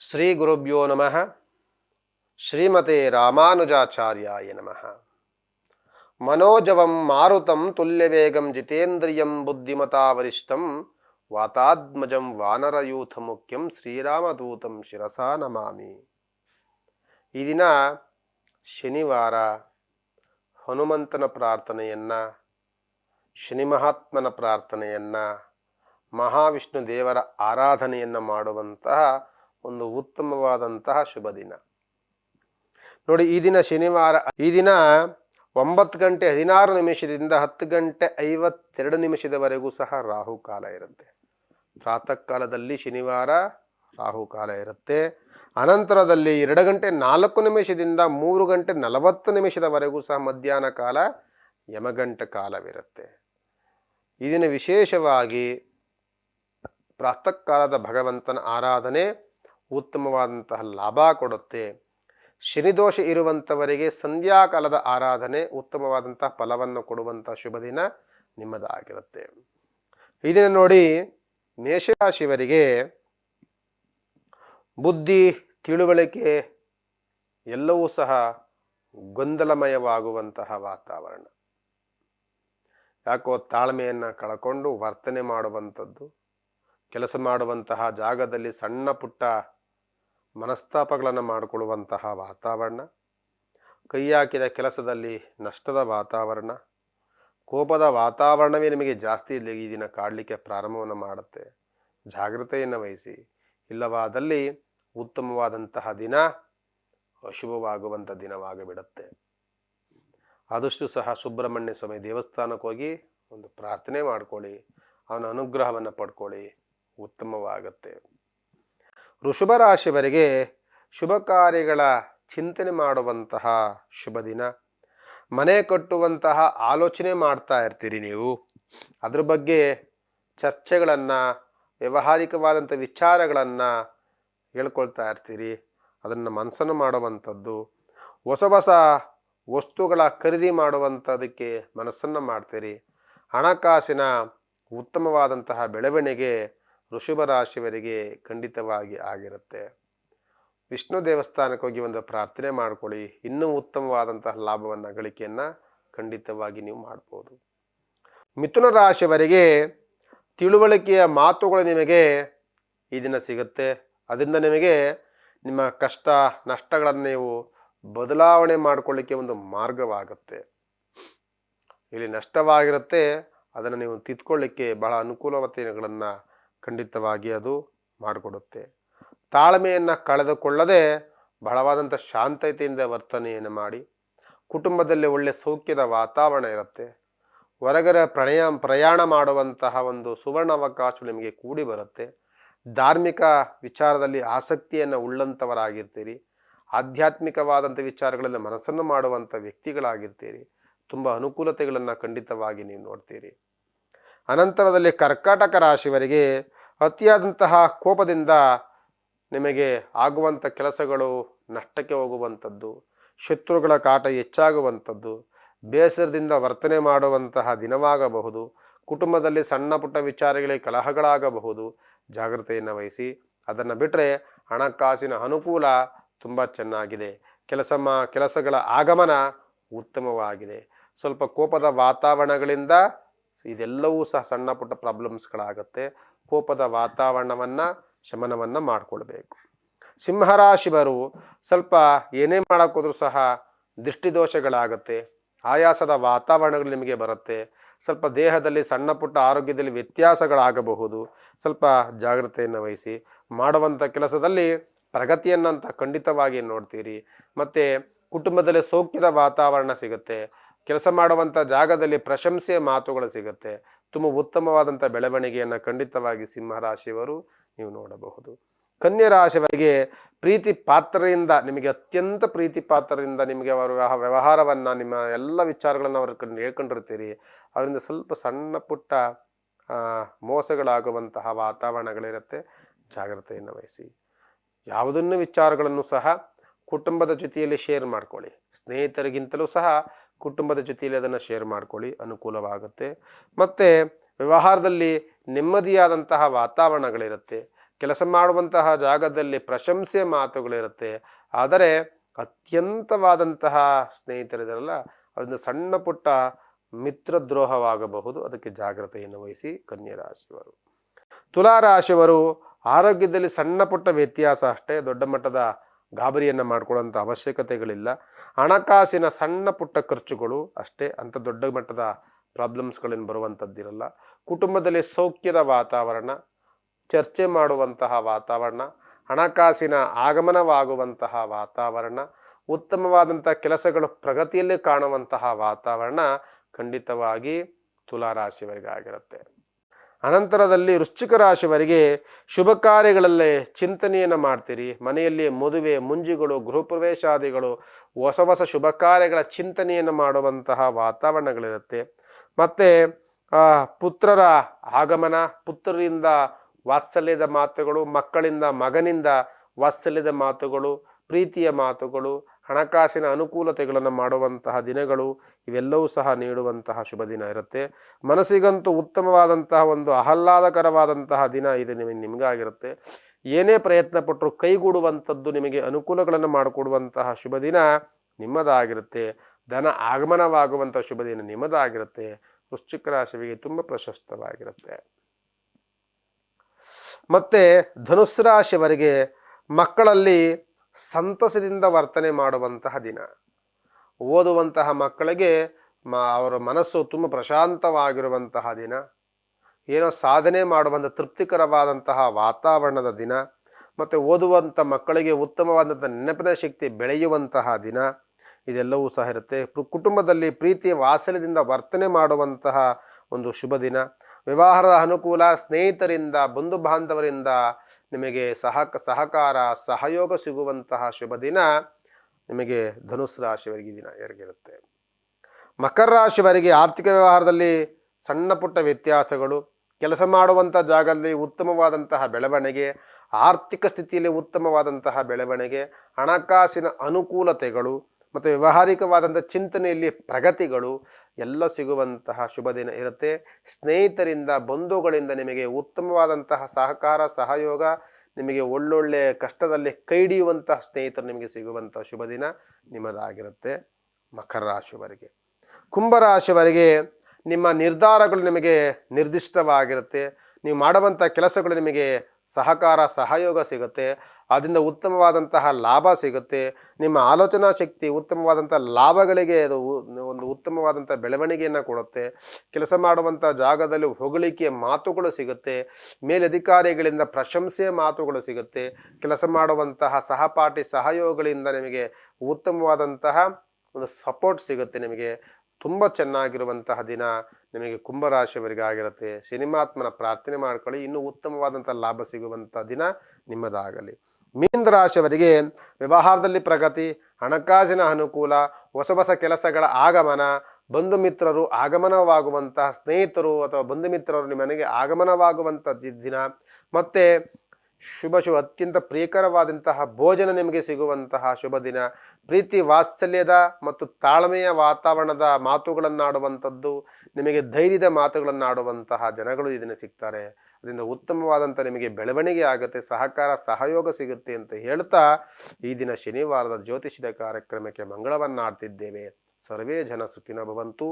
ಶ್ರೀ ಗುರುಭ್ಯೋ ನಮಃ ಶ್ರೀಮತೆ ರಾಮಾನುಜಾಚಾರ್ಯಾಯ ನಮಃ ಮನೋಜವಂ ಮಾರುತಂ ತುಲ್ಯವೇಗಂ ಜಿತೇಂದ್ರಿಯಂ ಬುದ್ಧಿಮತಾ ವರಿಷ್ಠಂ ವಾತಾತ್ಮಜಂ ವಾನರಯೂಥ ಮುಖ್ಯಂ ಶ್ರೀರಾಮದೂತಂ ಶಿರಸಾ ನಮಾಮಿ ಈ ದಿನ ಶನಿವಾರ ಹನುಮಂತನ ಪ್ರಾರ್ಥನೆಯನ್ನು ಶನಿ ಮಹಾತ್ಮನ ಪ್ರಾರ್ಥನೆಯನ್ನು ಮಹಾವಿಷ್ಣು ದೇವರ ಆರಾಧನೆಯನ್ನು ಮಾಡುವಂತಹ ಒಂದು ಉತ್ತಮವಾದಂತಹ ಶುಭ ದಿನ. ನೋಡಿ, ಈ ದಿನ ಶನಿವಾರ, ಈ ದಿನ ಒಂಬತ್ತು ಗಂಟೆ ಹದಿನಾರು ನಿಮಿಷದಿಂದ ಹತ್ತು ಗಂಟೆ ಐವತ್ತೆರಡು ನಿಮಿಷದವರೆಗೂ ಸಹ ರಾಹುಕಾಲ ಇರುತ್ತೆ. ಪ್ರಾತಃ ಕಾಲದಲ್ಲಿ ಶನಿವಾರ ರಾಹುಕಾಲ ಇರುತ್ತೆ. ಅನಂತರದಲ್ಲಿ ಎರಡು ಗಂಟೆ ನಾಲ್ಕು ನಿಮಿಷದಿಂದ ಮೂರು ಗಂಟೆ ನಲವತ್ತು ನಿಮಿಷದವರೆಗೂ ಸಹ ಮಧ್ಯಾಹ್ನ ಕಾಲ ಯಮಗಂಟ ಕಾಲವಿರುತ್ತೆ. ಇದನ್ನು ದಿನ ವಿಶೇಷವಾಗಿ ಪ್ರಾತಃ ಕಾಲದ ಭಗವಂತನ ಆರಾಧನೆ ಉತ್ತಮವಾದಂತಹ ಲಾಭ ಕೊಡುತ್ತೆ. ಶನಿದೋಷ ಇರುವಂಥವರಿಗೆ ಸಂಧ್ಯಾಕಾಲದ ಆರಾಧನೆ ಉತ್ತಮವಾದಂತಹ ಫಲವನ್ನು ಕೊಡುವಂಥ ಶುಭ ದಿನ ನಿಮ್ಮದಾಗಿರುತ್ತೆ. ಇದನ್ನು ನೋಡಿ ಮೇಷರಾಶಿಯವರಿಗೆ ಬುದ್ಧಿ, ತಿಳುವಳಿಕೆ ಎಲ್ಲವೂ ಸಹ ಗೊಂದಲಮಯವಾಗುವಂತಹ ವಾತಾವರಣ. ಯಾಕೋ ತಾಳ್ಮೆಯನ್ನು ಕಳ್ಕೊಂಡು ವರ್ತನೆ ಮಾಡುವಂಥದ್ದು, ಕೆಲಸ ಮಾಡುವಂತಹ ಜಾಗದಲ್ಲಿ ಸಣ್ಣ ಪುಟ್ಟ ಮನಸ್ತಾಪಗಳನ್ನು ಮಾಡಿಕೊಳ್ಳುವಂತಹ ವಾತಾವರಣ ಕೈ ಹಾಕಿದ ಕೆಲಸದಲ್ಲಿ ನಷ್ಟದ ವಾತಾವರಣ, ಕೋಪದ ವಾತಾವರಣವೇ ನಿಮಗೆ ಜಾಸ್ತಿ ಈ ದಿನ ಕಾಡಲಿಕ್ಕೆ ಪ್ರಾರಂಭವನ್ನು ಮಾಡುತ್ತೆ. ಜಾಗ್ರತೆಯನ್ನು ವಹಿಸಿ. ಇಲ್ಲವಾದಲ್ಲಿ ಉತ್ತಮವಾದಂತಹ ದಿನ ಅಶುಭವಾಗುವಂಥ ದಿನವಾಗಿಬಿಡುತ್ತೆ. ಆದಷ್ಟು ಸಹ ಸುಬ್ರಹ್ಮಣ್ಯ ಸ್ವಾಮಿ ದೇವಸ್ಥಾನಕ್ಕೆ ಹೋಗಿ ಒಂದು ಪ್ರಾರ್ಥನೆ ಮಾಡ್ಕೊಳ್ಳಿ. ಅವನ ಅನುಗ್ರಹವನ್ನು ಪಡ್ಕೊಳ್ಳಿ. ಉತ್ತಮವಾಗುತ್ತೆ. ವೃಷಭ ರಾಶಿಯವರಿಗೆ ಶುಭ ಕಾರ್ಯಗಳ ಚಿಂತನೆ ಮಾಡುವಂತಹ ಶುಭ ದಿನ. ಮನೆ ಕಟ್ಟುವಂತಹ ಆಲೋಚನೆ ಮಾಡ್ತಾ ಇರ್ತೀರಿ ನೀವು. ಅದ್ರ ಬಗ್ಗೆ ಚರ್ಚೆಗಳನ್ನು, ವ್ಯಾವಹಾರಿಕವಾದಂಥ ವಿಚಾರಗಳನ್ನು ಹೇಳ್ಕೊಳ್ತಾ ಇರ್ತೀರಿ. ಅದನ್ನು ಮನಸ್ಸನ್ನು ಮಾಡುವಂಥದ್ದು. ಹೊಸ ಹೊಸ ವಸ್ತುಗಳ ಖರೀದಿ ಮಾಡುವಂಥದಕ್ಕೆ ಮನಸ್ಸನ್ನು ಮಾಡ್ತೀರಿ. ಹಣಕಾಸಿನ ಉತ್ತಮವಾದಂತಹ ಬೆಳವಣಿಗೆ ಋಷಭ ರಾಶಿಯವರಿಗೆ ಖಂಡಿತವಾಗಿ ಆಗಿರುತ್ತೆ. ವಿಷ್ಣು ದೇವಸ್ಥಾನಕ್ಕೆ ಹೋಗಿ ಒಂದು ಪ್ರಾರ್ಥನೆ ಮಾಡ್ಕೊಳ್ಳಿ. ಇನ್ನೂ ಉತ್ತಮವಾದಂತಹ ಲಾಭವನ್ನು, ಗಳಿಕೆಯನ್ನು ಖಂಡಿತವಾಗಿ ನೀವು ಮಾಡ್ಬೋದು. ಮಿಥುನ ರಾಶಿಯವರಿಗೆ ತಿಳುವಳಿಕೆಯ ಮಾತುಗಳು ನಿಮಗೆ ಈ ದಿನ ಸಿಗುತ್ತೆ. ಅದರಿಂದ ನಿಮಗೆ ನಿಮ್ಮ ಕಷ್ಟ, ನಷ್ಟಗಳನ್ನು ನೀವು ಬದಲಾವಣೆ ಮಾಡಿಕೊಳ್ಳಿಕ್ಕೆ ಒಂದು ಮಾರ್ಗವಾಗುತ್ತೆ. ಇಲ್ಲಿ ನಷ್ಟವಾಗಿರುತ್ತೆ, ಅದನ್ನು ನೀವು ತಿದ್ಕೊಳ್ಳಿಕ್ಕೆ ಬಹಳ ಅನುಕೂಲವತೆಗಳನ್ನು ಖಂಡಿತವಾಗಿ ಅದು ಮಾಡಿಕೊಡುತ್ತೆ. ತಾಳ್ಮೆಯನ್ನು ಕಳೆದುಕೊಳ್ಳದೆ ಬಹಳವಾದಂಥ ಶಾಂತತೆಯಿಂದ ವರ್ತನೆಯನ್ನು ಮಾಡಿ, ಕುಟುಂಬದಲ್ಲಿ ಒಳ್ಳೆಯ ಸೌಖ್ಯದ ವಾತಾವರಣ ಇರುತ್ತೆ. ಹೊರಗರ ಪ್ರಣಯ, ಪ್ರಯಾಣ ಮಾಡುವಂತಹ ಒಂದು ಸುವರ್ಣ ಅವಕಾಶ ನಿಮಗೆ ಕೂಡಿ ಬರುತ್ತೆ. ಧಾರ್ಮಿಕ ವಿಚಾರದಲ್ಲಿ ಆಸಕ್ತಿಯನ್ನು ಉಳ್ಳಂಥವರಾಗಿರ್ತೀರಿ ಆಧ್ಯಾತ್ಮಿಕವಾದಂಥ ವಿಚಾರಗಳಲ್ಲಿ ಮನಸ್ಸನ್ನು ಮಾಡುವಂಥ ವ್ಯಕ್ತಿಗಳಾಗಿರ್ತೀರಿ. ತುಂಬ ಅನುಕೂಲತೆಗಳನ್ನು ಖಂಡಿತವಾಗಿ ನೀವು ನೋಡ್ತೀರಿ. ಅನಂತರದಲ್ಲಿ ಕರ್ಕಾಟಕ ರಾಶಿಯವರಿಗೆ ಅತಿಯಾದಂತಹ ಕೋಪದಿಂದ ನಿಮಗೆ ಆಗುವಂಥ ಕೆಲಸಗಳು ನಷ್ಟಕ್ಕೆ ಹೋಗುವಂಥದ್ದು, ಶತ್ರುಗಳ ಕಾಟ ಹೆಚ್ಚಾಗುವಂಥದ್ದು, ಬೇಸರದಿಂದ ವರ್ತನೆ ಮಾಡುವಂತಹ ದಿನವಾಗಬಹುದು, ಕುಟುಂಬದಲ್ಲಿ ಸಣ್ಣ ಪುಟ್ಟ ವಿಚಾರಗಳಿಗೆ ಕಲಹಗಳಾಗಬಹುದು, ಜಾಗ್ರತೆಯನ್ನು ವಹಿಸಿ. ಅದನ್ನು ಬಿಟ್ಟರೆ ಹಣಕಾಸಿನ ಅನುಕೂಲ ತುಂಬ ಚೆನ್ನಾಗಿದೆ. ಕೆಲಸ ಕೆಲಸಗಳ ಆಗಮನ ಉತ್ತಮವಾಗಿದೆ. ಸ್ವಲ್ಪ ಕೋಪದ ವಾತಾವರಣಗಳಿಂದ ಇದೆಲ್ಲವೂ ಸಹ ಸಣ್ಣ ಪುಟ್ಟ ಪ್ರಾಬ್ಲಮ್ಸ್ಗಳಾಗುತ್ತೆ ಕೋಪದ ವಾತಾವರಣವನ್ನು, ಶಮನವನ್ನು ಮಾಡಿಕೊಳ್ಬೇಕು ಸಿಂಹರಾಶಿವರು ಸ್ವಲ್ಪ ಏನೇ ಮಾಡೋಕ್ಕೋದ್ರೂ ಸಹ ದೃಷ್ಟಿದೋಷಗಳಾಗತ್ತೆ. ಆಯಾಸದ ವಾತಾವರಣಗಳು ನಿಮಗೆ ಬರುತ್ತೆ. ಸ್ವಲ್ಪ ದೇಹದಲ್ಲಿ ಸಣ್ಣ ಪುಟ್ಟ ಆರೋಗ್ಯದಲ್ಲಿ ವ್ಯತ್ಯಾಸಗಳಾಗಬಹುದು. ಸ್ವಲ್ಪ ಜಾಗ್ರತೆಯನ್ನು ವಹಿಸಿ. ಮಾಡುವಂಥ ಕೆಲಸದಲ್ಲಿ ಪ್ರಗತಿಯನ್ನಂತ ಖಂಡಿತವಾಗಿ ನೋಡ್ತೀರಿ. ಮತ್ತು ಕುಟುಂಬದಲ್ಲಿ ಸೌಖ್ಯದ ವಾತಾವರಣ ಸಿಗುತ್ತೆ. ಕೆಲಸ ಮಾಡುವಂಥ ಜಾಗದಲ್ಲಿ ಪ್ರಶಂಸೆಯ ಮಾತುಗಳು ಸಿಗುತ್ತೆ. ತುಂಬ ಉತ್ತಮವಾದಂಥ ಬೆಳವಣಿಗೆಯನ್ನು ಖಂಡಿತವಾಗಿ ಸಿಂಹರಾಶಿಯವರು ನೀವು ನೋಡಬಹುದು. ಕನ್ಯಾ ರಾಶಿಯವರಿಗೆ ಪ್ರೀತಿ ಪಾತ್ರರಿಂದ ನಿಮಗೆ ಅತ್ಯಂತ ಪ್ರೀತಿ ಪಾತ್ರರಿಂದ ನಿಮಗೆ ಅವರ ವ್ಯವ- ವ್ಯವಹಾರವನ್ನು, ನಿಮ್ಮ ಎಲ್ಲ ವಿಚಾರಗಳನ್ನು ಅವ್ರ ಕಂಡು, ಹೇಳ್ಕೊಂಡಿರ್ತೀರಿ. ಅದರಿಂದ ಸ್ವಲ್ಪ ಸಣ್ಣ ಪುಟ್ಟ ಮೋಸಗಳಾಗುವಂತಹ ವಾತಾವರಣಗಳಿರುತ್ತೆ. ಜಾಗ್ರತೆಯನ್ನು ವಹಿಸಿ. ಯಾವುದನ್ನು ವಿಚಾರಗಳನ್ನು ಸಹ ಕುಟುಂಬದ ಜೊತೆಯಲ್ಲಿ ಶೇರ್ ಮಾಡ್ಕೊಳ್ಳಿ. ಸ್ನೇಹಿತರಿಗಿಂತಲೂ ಸಹ ಕುಟುಂಬದ ಜೊತೆಯಲ್ಲಿ ಅದನ್ನು ಶೇರ್ ಮಾಡ್ಕೊಳ್ಳಿ, ಅನುಕೂಲವಾಗುತ್ತೆ. ಮತ್ತು ವ್ಯವಹಾರದಲ್ಲಿ ನೆಮ್ಮದಿಯಾದಂತಹ ವಾತಾವರಣಗಳಿರುತ್ತೆ. ಕೆಲಸ ಮಾಡುವಂತಹ ಜಾಗದಲ್ಲಿ ಪ್ರಶಂಸೆ ಮಾತುಗಳಿರುತ್ತೆ. ಆದರೆ ಅತ್ಯಂತವಾದಂತಹ ಸ್ನೇಹಿತರಿದಾರಲ್ಲ ಅದನ್ನು ಸಣ್ಣ ಪುಟ್ಟ ಮಿತ್ರದ್ರೋಹವಾಗಬಹುದು. ಅದಕ್ಕೆ ಜಾಗ್ರತೆಯನ್ನು ವಹಿಸಿ ಕನ್ಯಾ ರಾಶಿಯವರು ತುಲಾ ರಾಶಿಯವರು ಆರೋಗ್ಯದಲ್ಲಿ ಸಣ್ಣ ಪುಟ್ಟ ವ್ಯತ್ಯಾಸ ಅಷ್ಟೇ, ದೊಡ್ಡ ಮಟ್ಟದ ಗಾಬರಿಯನ್ನು ಮಾಡ್ಕೊಳ್ಳೋಂಥ ಅವಶ್ಯಕತೆಗಳಿಲ್ಲ. ಹಣಕಾಸಿನ ಸಣ್ಣ ಪುಟ್ಟ ಖರ್ಚುಗಳು ಅಷ್ಟೇ ಅಂಥ ದೊಡ್ಡ ಮಟ್ಟದ ಪ್ರಾಬ್ಲಮ್ಸ್ಗಳೇನು ಬರುವಂಥದ್ದಿರಲ್ಲ. ಕುಟುಂಬದಲ್ಲಿ ಸೌಖ್ಯದ ವಾತಾವರಣ, ಚರ್ಚೆ ಮಾಡುವಂತಹ ವಾತಾವರಣ, ಹಣಕಾಸಿನ ಆಗಮನವಾಗುವಂತಹ ವಾತಾವರಣ, ಉತ್ತಮವಾದಂಥ ಕೆಲಸಗಳು ಪ್ರಗತಿಯಲ್ಲಿ ಕಾಣುವಂತಹ ವಾತಾವರಣ ಖಂಡಿತವಾಗಿ ತುಲಾರಾಶಿಯವರಿಗೆ ಆಗಿರುತ್ತೆ ಅನಂತರದಲ್ಲಿ ವೃಶ್ಚಿಕ ರಾಶಿವರಿಗೆ ಶುಭ ಕಾರ್ಯಗಳಲ್ಲೇ ಚಿಂತನೆಯನ್ನು ಮಾಡ್ತೀರಿ. ಮನೆಯಲ್ಲಿ ಮದುವೆ, ಮುಂಜಿಗಳು, ಗೃಹಪ್ರವೇಶಾದಿಗಳು, ಹೊಸ ಹೊಸ ಶುಭ ಕಾರ್ಯಗಳ ಚಿಂತನೆಯನ್ನು ಮಾಡುವಂತಹ ವಾತಾವರಣಗಳಿರುತ್ತೆ. ಮತ್ತು ಪುತ್ರರ ಆಗಮನ, ಪುತ್ರರಿಂದ ವಾತ್ಸಲ್ಯದ ಮಾತುಗಳು, ಮಕ್ಕಳಿಂದ ಮಗನಿಂದ ವಾತ್ಸಲ್ಯದ ಮಾತುಗಳು, ಪ್ರೀತಿಯ ಮಾತುಗಳು ಹಣಕಾಸಿನ ಅನುಕೂಲತೆಗಳನ್ನು ಮಾಡುವಂತಹ ದಿನಗಳು ಇವೆಲ್ಲವೂ ಸಹ ನೀಡುವಂತಹ ಶುಭ ದಿನ ಇರುತ್ತೆ. ಮನಸ್ಸಿಗಂತೂ ಉತ್ತಮವಾದಂತಹ ಒಂದು ಆಹ್ಲಾದಕರವಾದಂತಹ ದಿನ ಇದು ನಿಮಗೆ ನಿಮಗಾಗಿರುತ್ತೆ ಏನೇ ಪ್ರಯತ್ನ ಪಟ್ಟರು ಕೈಗೂಡುವಂಥದ್ದು ನಿಮಗೆ ಅನುಕೂಲಗಳನ್ನು ಮಾಡಿಕೊಡುವಂತಹ ಶುಭ ದಿನ ನಿಮ್ಮದಾಗಿರುತ್ತೆ. ಧನ ಆಗಮನವಾಗುವಂಥ ಶುಭ ದಿನ ನಿಮ್ಮದಾಗಿರುತ್ತೆ. ವೃಶ್ಚಿಕ ರಾಶಿಗೆ ತುಂಬ ಪ್ರಶಸ್ತವಾಗಿರುತ್ತೆ. ಮತ್ತು ಧನುಸ್ಸು ರಾಶಿಯವರಿಗೆ ಮಕ್ಕಳಲ್ಲಿ ಸಂತಸದಿಂದ ವರ್ತನೆ ಮಾಡುವಂತಹ ದಿನ. ಓದುವಂತಹ ಮಕ್ಕಳಿಗೆ ಮ, ಅವರ ಮನಸ್ಸು ತುಂಬ ಪ್ರಶಾಂತವಾಗಿರುವಂತಹ ದಿನ. ಏನೋ ಸಾಧನೆ ಮಾಡುವಂಥ ತೃಪ್ತಿಕರವಾದಂತಹ ವಾತಾವರಣದ ದಿನ. ಮತ್ತು ಓದುವಂಥ ಮಕ್ಕಳಿಗೆ ಉತ್ತಮವಾದಂಥ ನೆನಪಿನ ಶಕ್ತಿ ಬೆಳೆಯುವಂತಹ ದಿನ. ಇದೆಲ್ಲವೂ ಸಹ ಇರುತ್ತೆ. ಕುಟುಂಬದಲ್ಲಿ ಪ್ರೀತಿಯ ವಾತ್ಸಲ್ಯದಿಂದ ವರ್ತನೆ ಮಾಡುವಂತಹ ಒಂದು ಶುಭ ದಿನ. ವ್ಯವಹಾರದ ಅನುಕೂಲ, ಸ್ನೇಹಿತರಿಂದ ಬಂಧು ಬಾಂಧವರಿಂದ ನಿಮಗೆ ಸಹ ಸಹಕಾರ, ಸಹಯೋಗ ಸಿಗುವಂತಹ ಶುಭ ದಿನ. ನಿಮಗೆ ಧನುಸ್ ರಾಶಿಯವರಿಗೆ ದಿನ ಎರಗಿರುತ್ತೆ. ಮಕರ ರಾಶಿವರಿಗೆ ಆರ್ಥಿಕ ವ್ಯವಹಾರದಲ್ಲಿ ಸಣ್ಣ ಪುಟ್ಟ ವ್ಯತ್ಯಾಸಗಳು, ಕೆಲಸ ಮಾಡುವಂಥ ಜಾಗದಲ್ಲಿ ಉತ್ತಮವಾದಂತಹ ಬೆಳವಣಿಗೆ, ಆರ್ಥಿಕ ಸ್ಥಿತಿಯಲ್ಲಿ ಉತ್ತಮವಾದಂತಹ ಬೆಳವಣಿಗೆ, ಹಣಕಾಸಿನ ಅನುಕೂಲತೆಗಳು ಮತ್ತು ವ್ಯವಹಾರಿಕವಾದಂಥ ಚಿಂತನೆಯಲ್ಲಿ ಪ್ರಗತಿಗಳು ಎಲ್ಲ ಸಿಗುವಂತಹ ಶುಭ ದಿನ ಇರುತ್ತೆ. ಸ್ನೇಹಿತರಿಂದ, ಬಂಧುಗಳಿಂದ ನಿಮಗೆ ಉತ್ತಮವಾದಂತಹ ಸಹಕಾರ, ಸಹಯೋಗ, ನಿಮಗೆ ಒಳ್ಳೊಳ್ಳೆಯ ಕಷ್ಟದಲ್ಲಿ ಕೈ ಸ್ನೇಹಿತರು ನಿಮಗೆ ಸಿಗುವಂತಹ ಶುಭ ದಿನ ನಿಮ್ಮದಾಗಿರುತ್ತೆ. ಮಕರ ರಾಶಿಯವರಿಗೆ. ಕುಂಭರಾಶಿಯವರಿಗೆ ನಿಮ್ಮ ನಿರ್ಧಾರಗಳು ನಿಮಗೆ ನಿರ್ದಿಷ್ಟವಾಗಿರುತ್ತೆ. ನೀವು ಮಾಡುವಂಥ ಕೆಲಸಗಳು ನಿಮಗೆ ಸಹಕಾರ, ಸಹಯೋಗ ಸಿಗುತ್ತೆ. ಅದರಿಂದ ಉತ್ತಮವಾದಂತಹ ಲಾಭ ಸಿಗುತ್ತೆ. ನಿಮ್ಮ ಆಲೋಚನಾ ಶಕ್ತಿ ಉತ್ತಮವಾದಂಥ ಲಾಭಗಳಿಗೆ ಅದು ಒಂದು ಉತ್ತಮವಾದಂಥ ಬೆಳವಣಿಗೆಯನ್ನು ಕೊಡುತ್ತೆ. ಕೆಲಸ ಮಾಡುವಂಥ ಜಾಗದಲ್ಲಿ ಹೊಗಳಿಕೆ ಮಾತುಗಳು ಸಿಗುತ್ತೆ. ಮೇಲಧಿಕಾರಿಗಳಿಂದ ಪ್ರಶಂಸೆ ಮಾತುಗಳು ಸಿಗುತ್ತೆ. ಕೆಲಸ ಮಾಡುವಂತಹ ಸಹಪಾಠಿ ಸಹಯೋಗಗಳಿಂದ ನಿಮಗೆ ಉತ್ತಮವಾದಂತಹ ಒಂದು ಸಪೋರ್ಟ್ ಸಿಗುತ್ತೆ ನಿಮಗೆ. ತುಂಬ ಚೆನ್ನಾಗಿರುವಂತಹ ದಿನ ನಿಮಗೆ ಕುಂಭರಾಶಿಯವರಿಗಾಗಿರುತ್ತೆ. ಸಿನಿಮಾತ್ಮನ ಪ್ರಾರ್ಥನೆ ಮಾಡ್ಕೊಳ್ಳಿ. ಇನ್ನೂ ಉತ್ತಮವಾದಂಥ ಲಾಭ ಸಿಗುವಂಥ ದಿನ ನಿಮ್ಮದಾಗಲಿ. ಮೀನ ರಾಶಿಯವರಿಗೆ ವ್ಯವಹಾರದಲ್ಲಿ ಪ್ರಗತಿ, ಹಣಕಾಸಿನ ಅನುಕೂಲ, ಹೊಸ ಹೊಸ ಕೆಲಸಗಳ ಆಗಮನ, ಬಂಧು ಮಿತ್ರರು ಆಗಮನವಾಗುವಂತಹ ಸ್ನೇಹಿತರು ಅಥವಾ ಬಂಧು ಮಿತ್ರರು ನಿಮ್ಮನೆಗೆ ಆಗಮನವಾಗುವಂಥ ದಿನ. ಮತ್ತು ಶುಭ ಶುಭ. ಅತ್ಯಂತ ಪ್ರಿಯಕರವಾದಂತಹ ಭೋಜನ ನಿಮಗೆ ಸಿಗುವಂತಹ ಶುಭ ದಿನ. ಪ್ರೀತಿ ವಾತ್ಸಲ್ಯದ ಮತ್ತು ತಾಳ್ಮೆಯ ವಾತಾವರಣದ ಮಾತುಗಳನ್ನಾಡುವಂಥದ್ದು, ನಿಮಗೆ ಧೈರ್ಯದ ಮಾತುಗಳನ್ನಾಡುವಂತಹ ಜನಗಳು ಇದನ್ನು ಸಿಗ್ತಾರೆ. ಅದರಿಂದ ಉತ್ತಮವಾದಂಥ ನಿಮಗೆ ಬೆಳವಣಿಗೆ ಆಗುತ್ತೆ, ಸಹಕಾರ, ಸಹಯೋಗ ಸಿಗುತ್ತೆ ಅಂತ ಹೇಳ್ತಾ ಈ ದಿನ ಶನಿವಾರದ ಜ್ಯೋತಿಷದ ಕಾರ್ಯಕ್ರಮಕ್ಕೆ ಮಂಗಳವನ್ನಾಡ್ತಿದ್ದೇವೆ. ಸರ್ವೇ ಜನ ಸುಖಿನ ಭವಂತು.